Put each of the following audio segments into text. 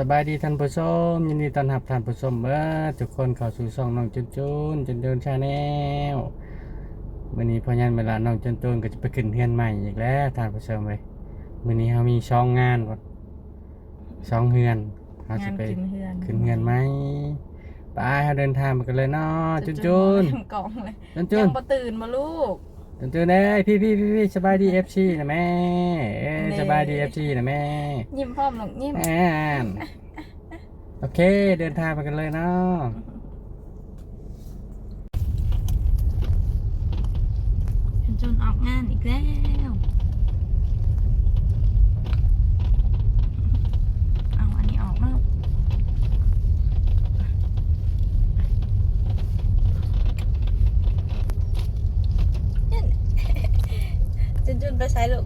สบายดีท่านผู้ชมยินดีต้อนรับท่านผู้ชมเมื่อทุกคนเข้าสู่ช่องน้องจุนจุนจุนจุนชาแนลวันนี้พอยันเวลาน้องจุนจุนก็จะไปขึ้นเฮือนใหม่อีกแล้วท่านผู้ชมเลยวันนี้เรามีช่องงานก่อนช่องเฮือนเรางาจะนไปขึ้นเฮือนขึ้นเฮือนไหมไปเราเดินทางไปกันเลยเนาะจุนจุนยังกล่องเลยจุนจุยันงบ่ตื่นมาลูก ตื่นตื่นเลยพี่พี่พี่พี่สบายดีเอฟซีนะแม่เอ้ยนี่สบายดีเอฟซีนะแม่ยิ้มพร้อมหลงยิ้มแอนโอเค เดินทางไปกันเลยเนาะจนออกงานอีกแล้วเอาอันนี้ออกแล้วจุ นไปใช้ลูก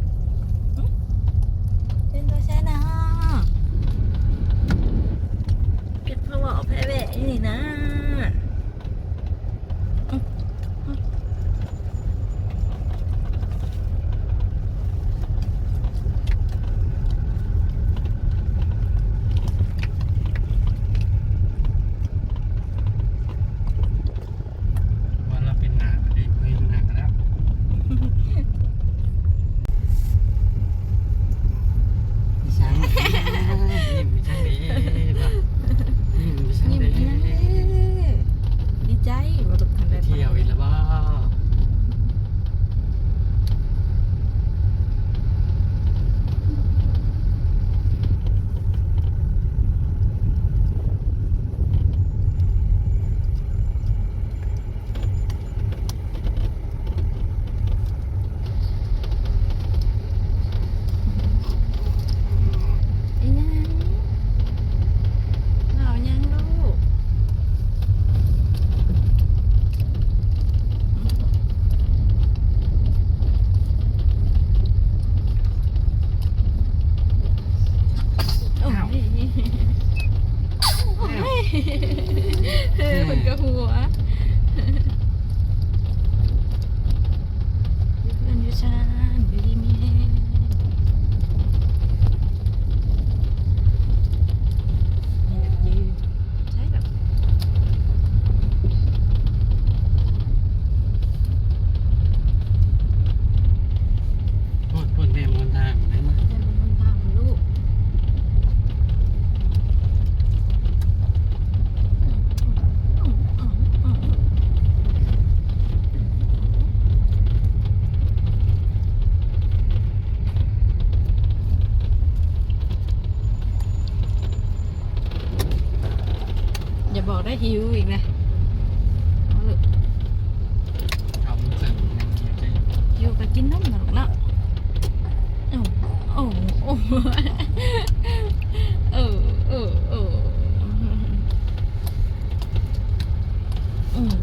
อืม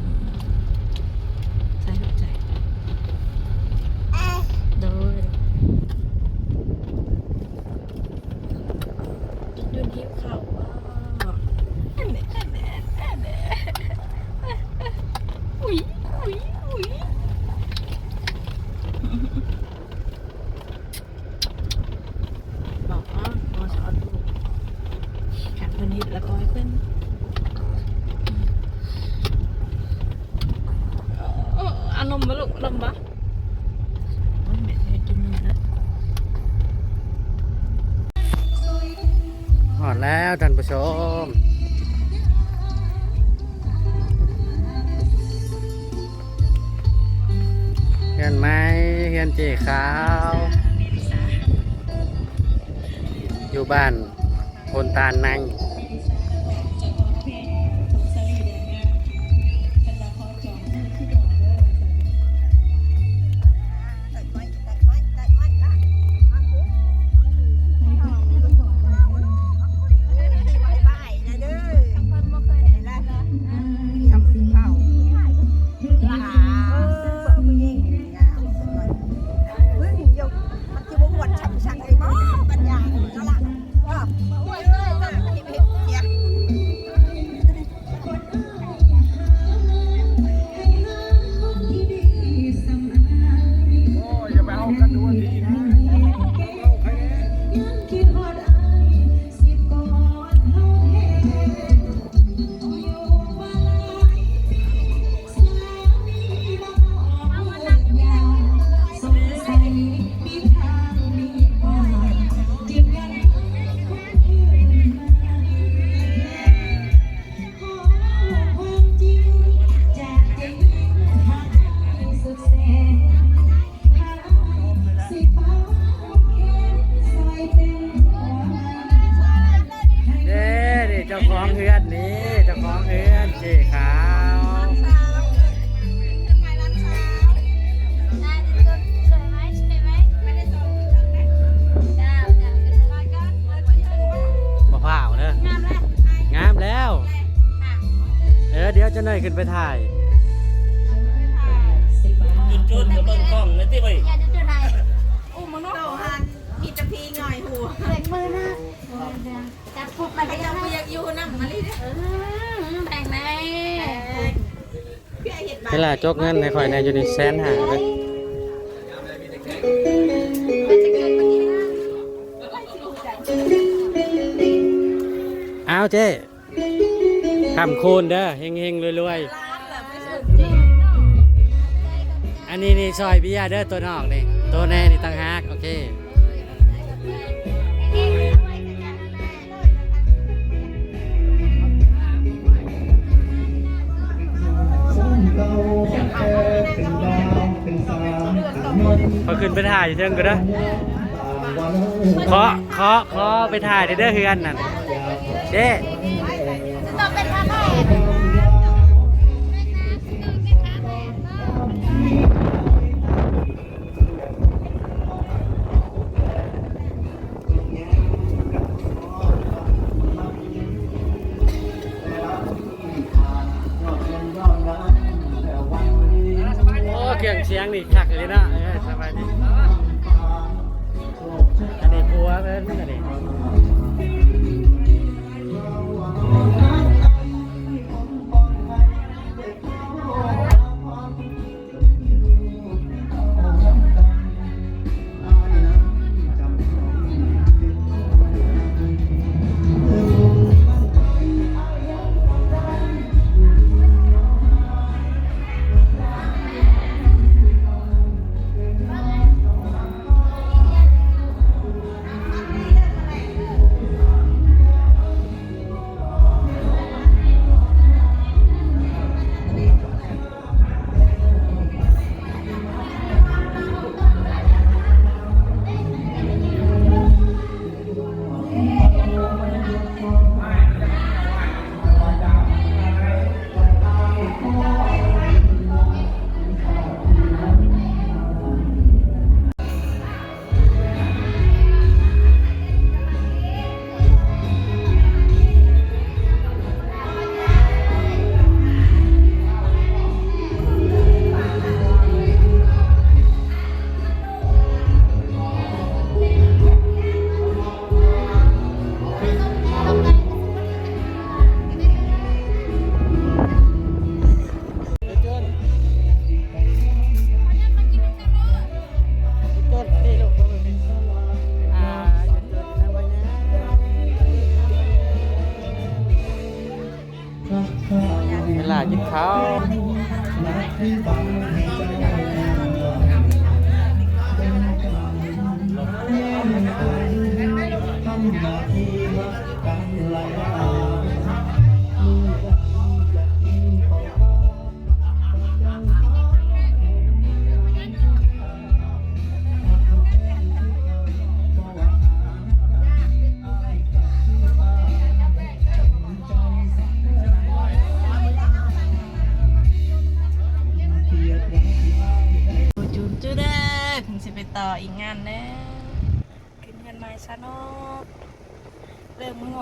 ใส่ลูกใจโดยจุนหิวข้าวว่าอันเนี้อันเนี้อันเนี้อุ้ยอุ้ยอุ้ย บอกว่าบอสอนลูกขันเพิ่นเฮ็ดแล้วก็ให้เพิ่น เออเอานมมาลูกนมปะโอ้ยแม่จะกินนมแล้วหอดแล้วท่านผู้ชมเฮือนไหมเฮือนเจขาว อยู่บ้านโพนตาล ในหน่อยขึ้นไปถ่าย จุดจุดๆกับเบิ่งกล้องนะที่เว้ยอย่าจะจุดไหนอู้มึงโตหันมีตะพีหน่อยหัวเล็กมือนะจับพุกมันใครไปจะยังไปไม่อยากอยู่น้ำมาลิเด้อแบ่งไหนพี่เห็ดบาเวลาจกเงินในข่อยในอยู่นี่แสนหาเลยเอ้าวเจ้ คำคูณเด้อเฮงเฮงรวยร้านแบบไม่สนๆอันนี้นี่ซอยเบียร์เด้อตัวนอกนี่ ตัวแน่นี่ต่างหากโอเค พอขึ้นไปถ่ายอยู่เทิงก็ได้อขอขอขอไปถ่ายเด้อเฮือนนั่นเด้ กินข้าว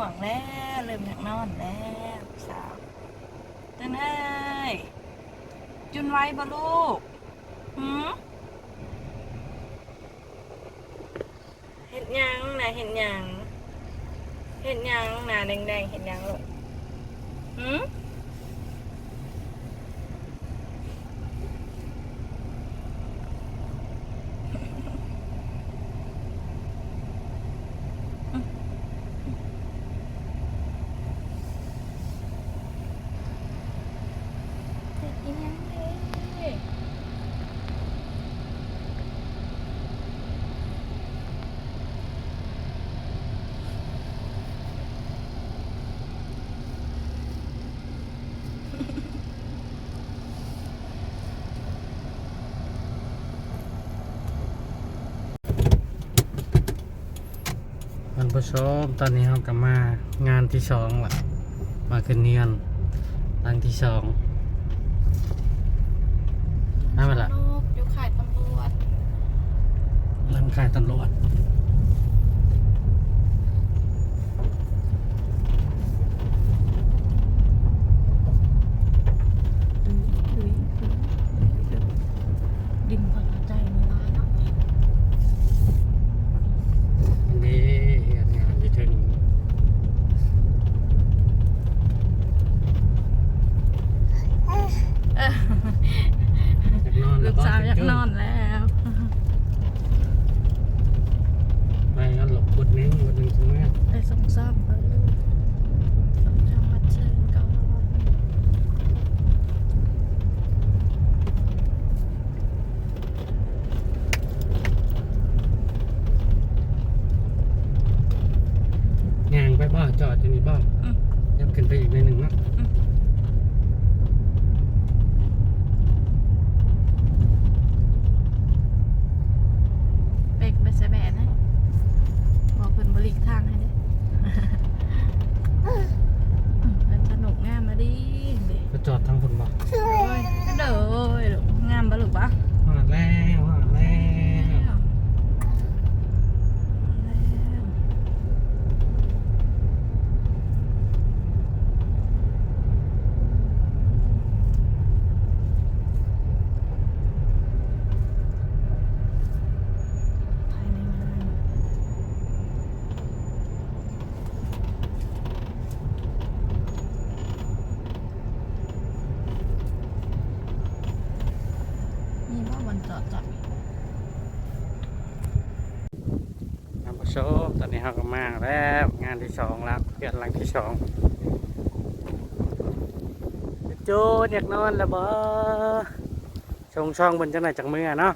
วงแล้วเริ่มอยากนอนแล้วสาวตื่นเฮ้ยจุนไว้บ่ลูกหืมเห็นยังนะเห็นยังเห็นยังนะแดงๆเห็นยังลูกหืม ผู้ชมตอนนี้เรากลับมางานที่สองละมาขึ้นเนียนหลังที่สองนั่นแหละ ลูกอยู่ขายตำรวจ หลังค่ายตำรวจ ลูกสาวอยากนอนแล้ว ไปก็หลบบทหนึงบทหนึงตรงนี้ ไปส่งซ่อมไปลูกส่งช่างมัดเชิญก่อน ย่างไปบ่จอดอยู่นี่บ่ อืม ยับขึ้นไปอีกหน่อยหนึ่งเนาะ เบรกไปใส่แบนนะบอกเพิ่นบริกทางให้เด้อ อืมเป็นสนุกงามมาดิเด้ ก็จอดทางฝนบ่ โอ้ยเด้อโอ้ยลูกงามบ่ลูกปะ หอดแล้วหอดแล้ว ภายในงานมีว่าวันจอดจอด ท่านผู้ ชมตอนนี้เราก็มาแล้วงานที่สองแล้วเดือนหลังที่สองโจอยากนอนแล้วบ่ชงช่องบนจังไหนจากมือเนาะ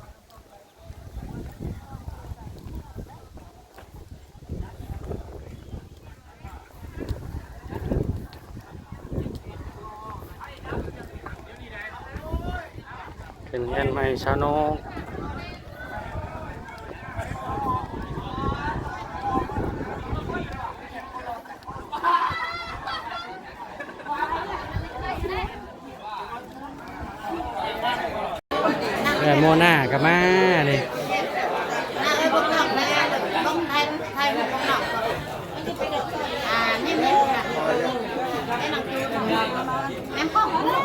เป็นเงินใหม่ชาโนก เออโมนากับมานี่ น่าไอ้พวกนอกนะต้องไทยไทยพวกนอกอ่านี่นี่ค่ะไอ้หนังจูแม่พ่อของลูก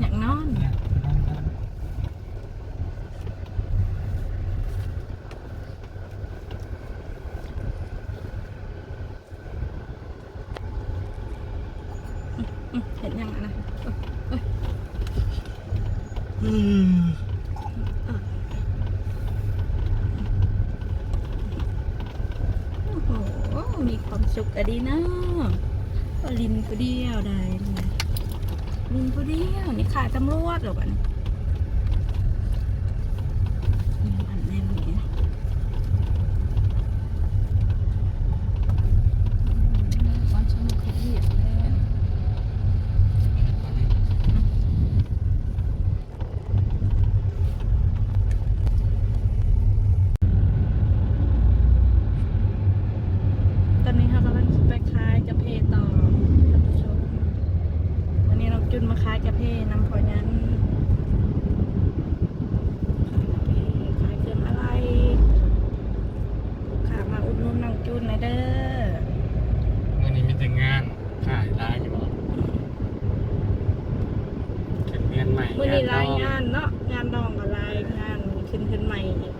อยากนอนอืม เห็นยังอะนะโอ้โห มีความสุขอะดีนะลินก็เดียวได้เลยลินก็เดียว นี่ขาตำรวจหรอวะเนี่ยอืมอันแน่นนี่นะอืมความสนุกคือเรียบเลย ตอนนี้เรากำลังไปคายกระเพต่อท่านผู้ชม วันนี้น้องจุนมาคายกระเพนำพอนั้นขายเครื่องอะไรลูกค้ามาอุดหนุนน้องจุนหน่อยเด้อ วันนี้มีแต่ งานขายร้านอยู่บ่เป็นเงินใหม่วันนี้รายดองานเนาะงานดองกับรายงานขึ้นขึ้นใหม่อีก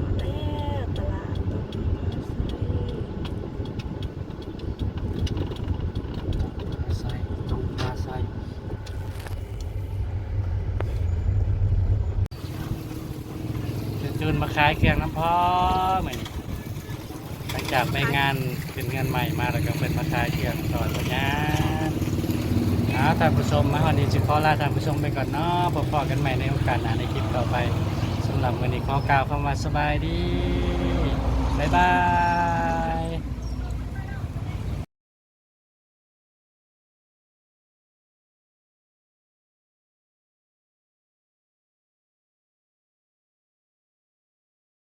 มาแล้วตลาดต้องมาใส่ ใส่ตรงปลาใส่จะจูนมาขายเครื่องน้ำพอเหมือนหลัง จากไปงานเป็นงานใหม่มาแล้วก็เป็นมาขายเครื่องต่อตัวงานเอาท่านผู้ชมมาวันนี้จะขอลาท่านผู้ชมไปก่อนเนาะพบกันใหม่ในโอกาสหน้าในคลิปต่อไปสำหรับวันนี้ขอกล่าวคำว่าสบายดีบ๊ายบาย